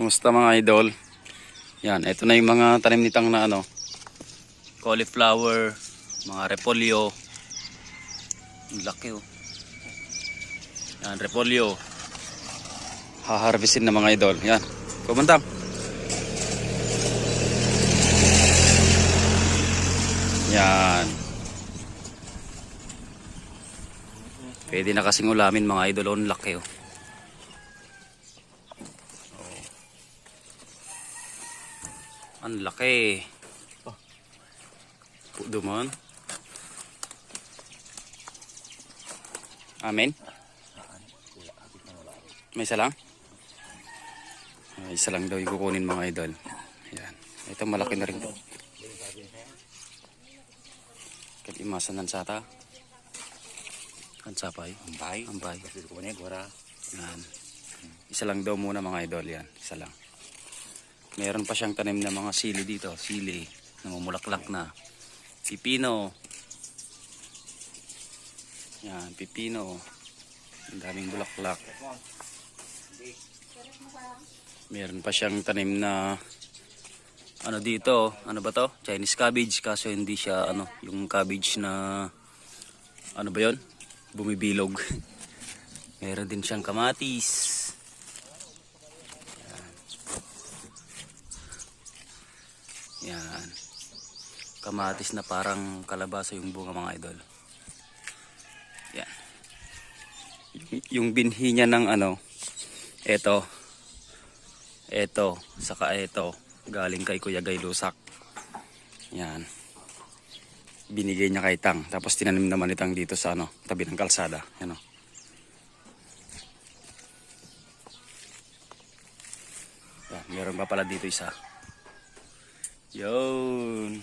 Kumusta mga idol? Yan, ito na yung mga tanim nitang na ano. Cauliflower, mga repolyo. Ang laki oh. Yan, repolyo. Haharvestin na mga idol. Yan, kumantang. Yan. Pwede na kasing ulamin mga idol. oh. Ang laki oh. Ang laki. Po duman. Amen. May isa lang? May isa lang daw yung kukunin mga idol. Yan. Ito malaki na rin to. Kalimasan ng sata. Kan sapay. Ambay. Ambay. Kasi ko niya gora. Yan. Isa lang daw muna mga idol yan. Isa lang. Meron pa siyang tanim na mga sili dito. Sili. Namumulaklak na. Pipino. Yan. Pipino. Ang daming bulaklak. Meron pa siyang tanim na ano dito, ano ba to? Chinese cabbage kaso hindi siya ano, yung cabbage na ano ba 'yon? Bumibilog. Meron din siyang kamatis. Yan. Kamatis na parang kalabasa yung bunga mga idol. Yan. Yung, binhi niya ng ano, eto, eto, saka eto, galing kay Kuya Gay Lusak. Yan. Binigay niya kay Tang. Tapos tinanim naman ni dito sa ano, tabi ng kalsada. Yan o. Yan, meron pa pala dito isa. Yun.